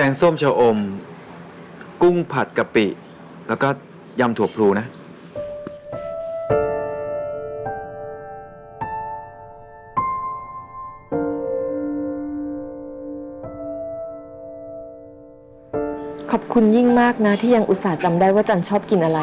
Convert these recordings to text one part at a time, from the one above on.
แกงส้มชะอม กุ้งผัดกะปิ แล้วก็ยำถั่วพลูนะ ขอบคุณยิ่งมากนะ ที่ยังอุตส่าห์จำได้ว่าจันชอบกินอะไร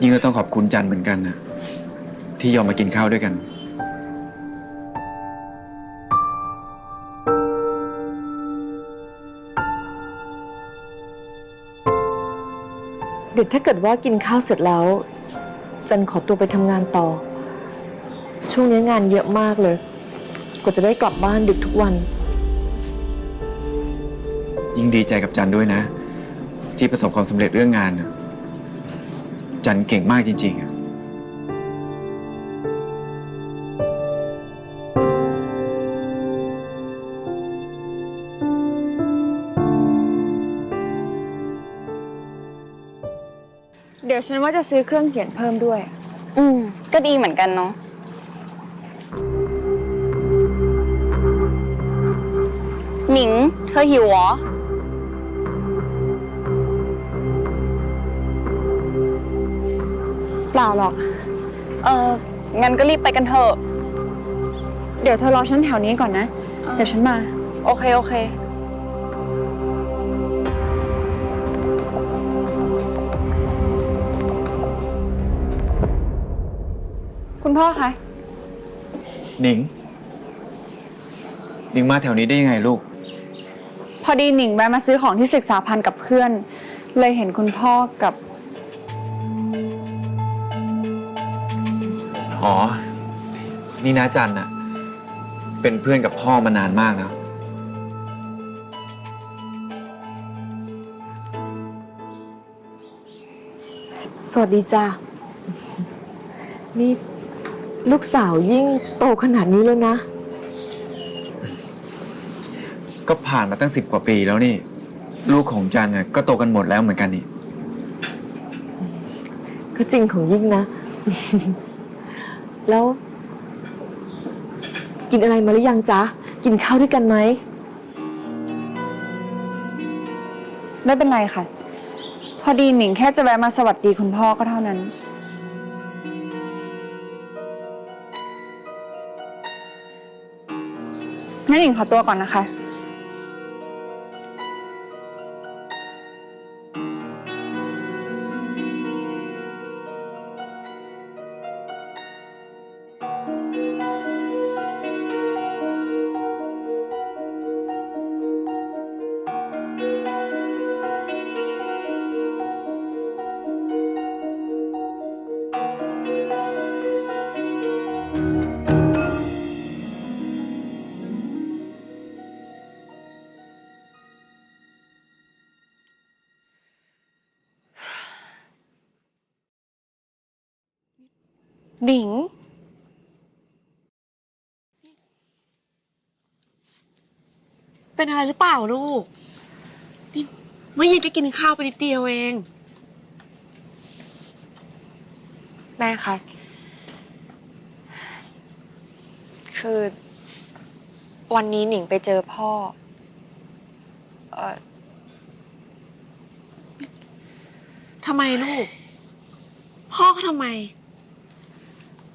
ยิ่งก็ต้องขอบคุณจันเหมือนกันนะที่ยอมมากินข้าวด้วยกัน เดี๋ยวถ้าเกิดว่ากินข้าวเสร็จแล้ว จันขอตัวไปทำงานต่อ ช่วงนี้งานเยอะมากเลย กว่าจะได้กลับบ้านดึกทุกวัน ยิ่งดีใจกับจันด้วยนะ ที่ประสบความสำเร็จเรื่องงานนะจันเก่งมากจริงๆอะ ดี๋ยวฉันว่าจะซื้อเครื่องเขียนเพิ่มด้วย อืม ก็ดีเหมือนกันเนาะ หนิง เธอหิวเหรอ เปล่าหรอก เอองั้นก็รีบไปกันเถอะ เดี๋ยวเธอรอฉันแถวนี้ก่อนนะ เดี๋ยวฉันมา โอเค โอเค พ่อคะหนิง หนิงมาแถวนี้ได้ยังไงลูก พอดีหนิงแวะมาซื้อของที่ศึกษาพันธ์กับเพื่อน เลยเห็นคุณพ่อกับ อ๋อ นี่นะจันอะเป็นเพื่อนกับพ่อมานานมากแล้ว สวัสดีจ้านี่ ลูกสาวยิ่งโตขนาดนี้แล้วนะ ก็ผ่านมาตั้งสิบกว่าปีแล้วนี่ ลูกของจันน่ะก็โตกันหมดแล้วเหมือนกันนี่ ก็จริงของยิ่งนะ แล้ว กินอะไรมาหรือยังจ๊ะ กินข้าวด้วยกันไหม ไม่เป็นไรค่ะ พอดีหนิงแค่จะแวะมาสวัสดีคุณพ่อก็เท่านั้น งั้นหนิงขอตัวก่อนนะคะ thank you หนิง เป็นอะไรหรือเปล่าลูกนี่เมื่อเย็นก็กินข้าวไปนิดเดียวเอง แม่คะ คือวันนี้หนิงไปเจอพ่อ เออทำไมลูก พ่อเขาทำไม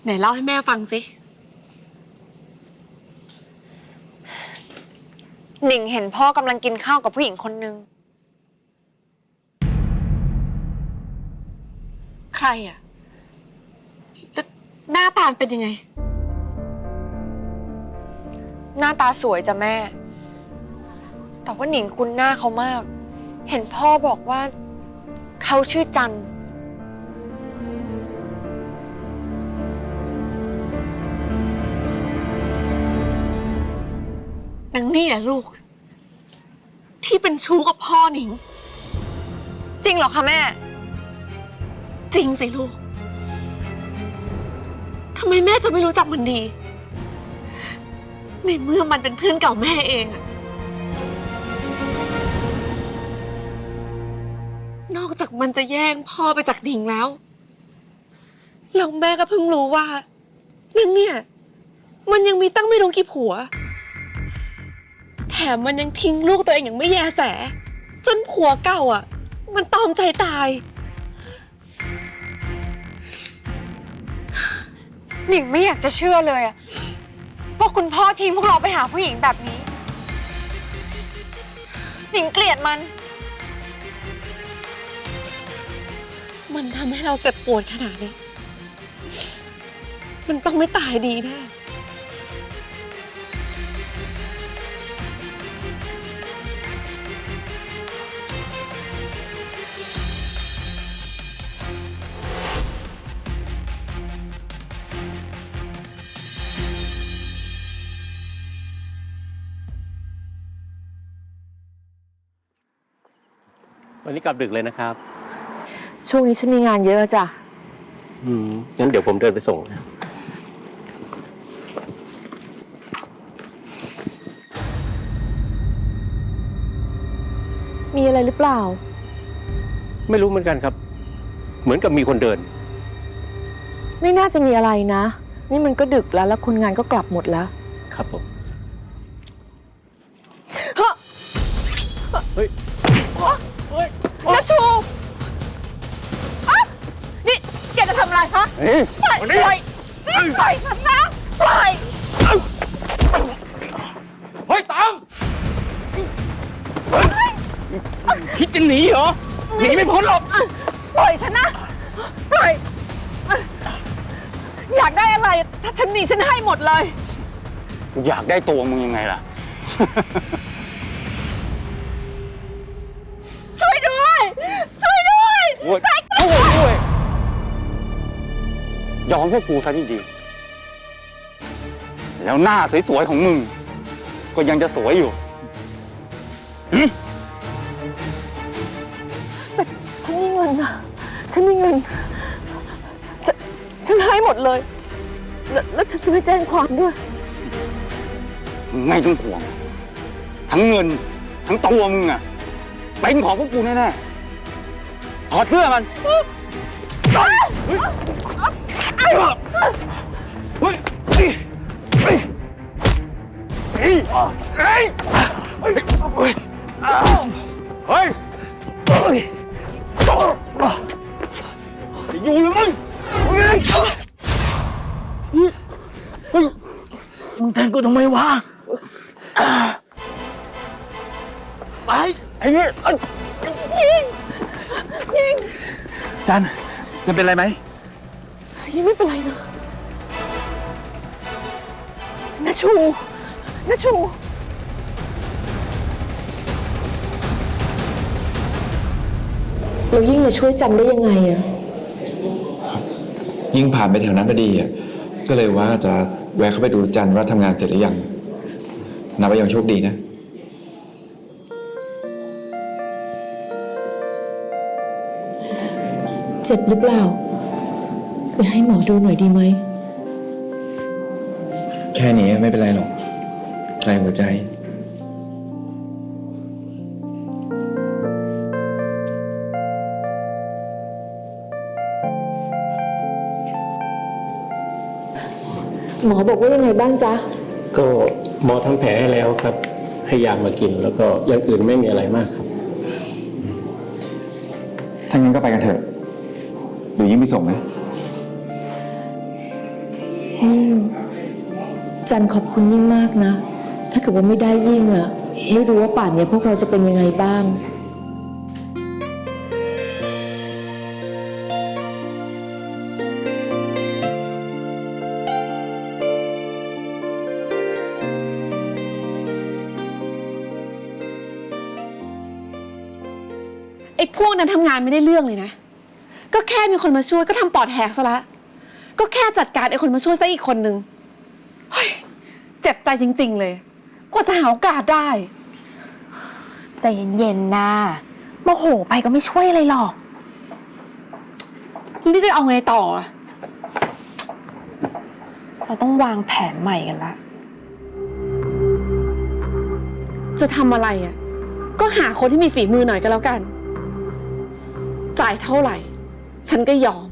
ไหนเล่าให้แม่ฟังสิ หนิงเห็นพ่อกำลังกินข้าวกับผู้หญิงคนนึง ใครอะแล้วหน้าตาเป็นยังไง หน้าตาสวยจ้ะแม่ แต่ว่าหนิงคุ้นหน้าเขามาก เห็นพ่อบอกว่า เขาชื่อจัน นางนี่แหละลูก ที่เป็นชู้กับพ่อหนิง จริงเหรอคะแม่ จริงสิลูกทำไมแม่จะไม่รู้จักมันดี ในเมื่อมันเป็นเพื่อนเก่าแม่เองอะนอกจากมันจะแย่งพ่อไปจากดิ่งแล้ว แล้วแม่ก็เพิ่งรู้ว่านั่นเนี่ย มันยังมีตั้งไม่รู้กี่ผัวแถ มมันยังทิ้งลูกตัวเองอย่างไม่แยแส จนผัวเก่าอะ มันตอมใจตาย หนิงไม่อยากจะเชื่อเลยอะว่าคุณพ่อทิ้งพวกเราไปหาผู้หญิงแบบนี้ หนิงเกลียดมัน มันทำให้เราเจ็บปวดขนาดนี้ มันต้องไม่ตายดีแน่ วันนี้กลับดึกเลยนะครับ ช่วงนี้ฉันมีงานเยอะจ้ะ อืมงั้นเดี๋ยวผมเดินไปส่งนะมีอะไรหรือเปล่า ไม่รู้เหมือนกันครับ เหมือนกับมีคนเดิน ไม่น่าจะมีอะไรนะ นี่มันก็ดึกแล้วแล้วคนงานก็กลับหมดแล้ว ครับผม อะไรฮะเฮ้ยปล่อยปล่อยนี่ปล่อยฉันนะปล่อย เฮ้ยตามคิดจะหนีเหรอหนีไม่พ้นหรอกปล่อยฉันนะปล่อย อยากได้อะไร ถ้าฉันมีฉันให้หมดเลย อยากได้ตัวมึงยังไงล่ะ ช่วยด้วย ช่วยด้วยโว้ยช่วยด้วย ยอมพวกกูซะดีๆแล้วหน้าสวยๆของมึง ก็ยังจะสวยอยู่ฉันมีเงินนะฉันมีเงินฉันฉันให้หมดเลย แล้วแล้วฉันจะไม่แจ้งความด้วย ไม่ต้องห่วง ทั้งเงิน ทั้งตัวมึงอะเป็นของพวกกูแน่ๆถอดเสื้อมัน เฮ้ย อยู่หรือมึงเฮ้ยมึงแทงกูทำไมวะไปไอ้เนี่ยยิง จันจันเป็นไรไหม ยังไม่เป็นไรนะนาชูนาชู เรายิ่งมาช่วยจันได้ยังไงอะยิ่งผ่านไปแถวนั้นพอดีอะ ก็เลยว่าจะแวะเข้าไปดูจันว่าทำงานเสร็จหรือยัง นับว่ายังโชคดีนะ เจ็บหรือเปล่า ไปให้หมอดูหน่อยดีไหม แค่นี้ไม่เป็นไรหรอกแรงหัวใจ หมอบอกว่ายังไงบ้างจ๊ะ ก็หมอทำแผลให้แล้วครับ ให้ยามากินแล้วก็อย่างอื่นไม่มีอะไรมากครับ ถ้างั้นก็ไปกันเถอะหรือยิ่งไปส่งนะ จันขอบคุณยิ่งมากนะ ถ้าเกิดว่าไม่ได้ยิ่งอะไม่รู้ว่าป่านเนี้ยพวกเราจะเป็นยังไงบ้างไอ้พวกนั้นทำงานไม่ได้เรื่องเลยนะ ก็แค่มีคนมาช่วยก็ทำปอดแหกซะละ ก็แค่จัดการไอ้คนมาช่วยซะอีกคนนึงเฮ้ยเจ็บใจจริง ๆ เลย กว่าจะหาโอกาสได้ ใจเย็นๆนะโมโหไปก็ไม่ช่วยอะไรหรอกแล้วนี่จะเอาไงต่ออะเราต้องวางแผนใหม่กันละ จะทำอะไรอะ ก็หาคนที่มีฝีมือหน่อยก็แล้วกัน จ่ายเท่าไหร่ ฉันก็ยอม